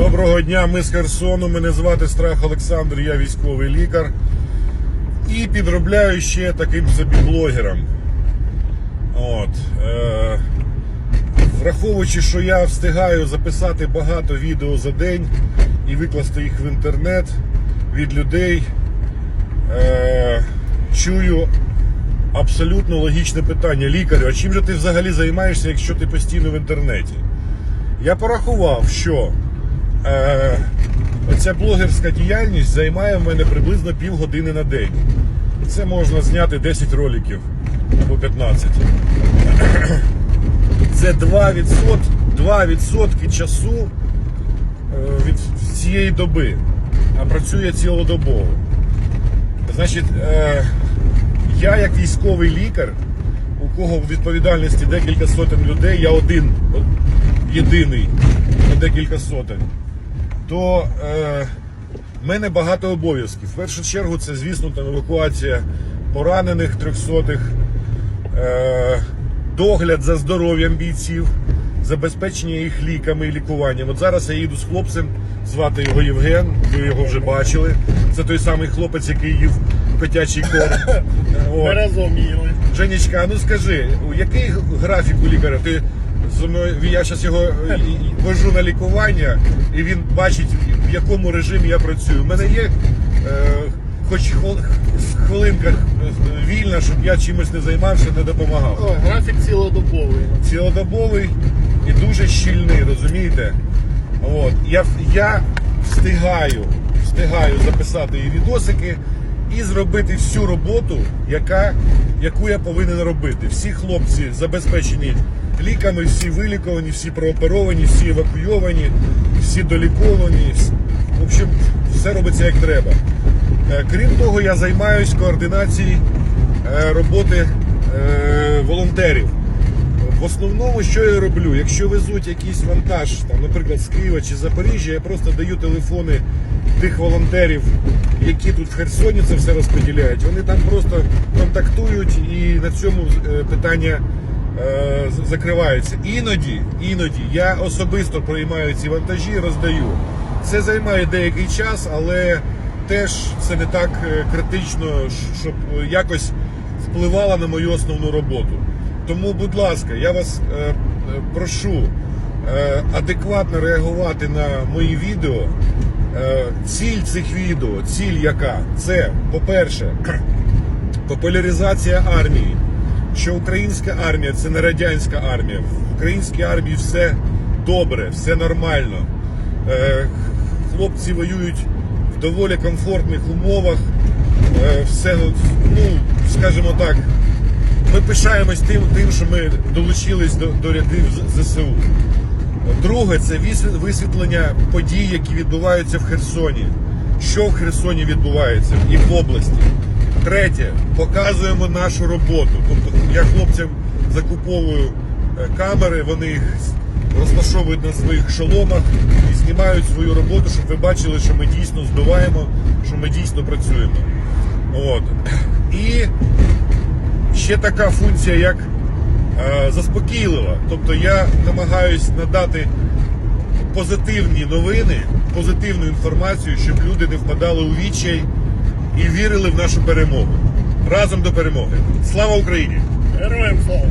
Доброго дня, ми з Херсону. Мене звати Страх Олександр, я військовий лікар. І підробляю ще таким собі блогером. От. Е, враховуючи, що я встигаю записати багато відео за день і викласти їх в інтернет від людей, е, чую абсолютно логічне питання. Лікарю, а чим же ти взагалі займаєшся, якщо ти постійно в інтернеті? Я порахував, що е, оця блогерська діяльність займає в мене приблизно півгодини на день. Це можна зняти 10 роликів або 15. Це 2%, 2% часу е, від цієї доби, а працює цілодобово. Значить, е, я як військовий лікар, у кого в відповідальності декілька сотень людей, я один, єдиний на декілька сотень, то е, в мене багато обов'язків. В першу чергу це, звісно, там евакуація поранених трьохсотих, е, догляд за здоров'ям бійців, забезпечення їх ліками і лікуванням. От зараз я їду з хлопцем, звати його Євген, ви його вже бачили. Це той самий хлопець, який їв котячий корм. Ми разом їли. Женечка, ну скажи, у який графік у лікаря? Ти зі мною- я зараз його е, вожу на лікування, і він бачить, в якому режимі я працюю. У мене є е, хоч хвил- хвилинка е, вільна, щоб я чимось не займався, не допомагав. О, графік цілодобовий. Цілодобовий і дуже щільний, розумієте? От. Я, я встигаю, встигаю записати і відосики і зробити всю роботу, яка, яку я повинен робити. Всі хлопці забезпечені ліками, всі виліковані, всі прооперовані, всі евакуйовані, всі доліковані. В общем, все робиться як треба. Е, Крім того, я займаюся координацією е, роботи е, волонтерів. В основному, що я роблю, якщо везуть якийсь вантаж, там, наприклад, з Києва чи Запоріжжя, я просто даю телефони тих волонтерів, які тут в Херсоні це все розподіляють. Вони там просто контактують і на цьому питання е, закриваються. Іноді, іноді я особисто приймаю ці вантажі роздаю. Це займає деякий час, але теж це не так е, критично, щоб е, якось впливало на мою основну роботу. Тому, будь ласка, я вас е, прошу е, адекватно реагувати на мої відео. Е, ціль цих відео, ціль яка? Це, по-перше, популяризація армії. Що українська армія це не радянська армія. В українській армії все добре, все нормально. Е, хлопці воюють в доволі комфортних умовах. Е, все, ну, скажімо так, ми пишаємось тим, тим що ми долучились до, до рядів ЗСУ. Друге, це висвітлення подій, які відбуваються в Херсоні. Що в Херсоні відбувається і в області. Третє, показуємо нашу роботу. Тобто я хлопцям закуповую е, камери, вони їх розташовують на своїх шоломах і знімають свою роботу, щоб ви бачили, що ми дійсно збиваємо, що ми дійсно працюємо. От. І ще така функція, як е, заспокійлива. Тобто я намагаюсь надати позитивні новини, позитивну інформацію, щоб люди не впадали у відчай і вірили в нашу перемогу. Разом до перемоги. Слава Україні! Героям слава!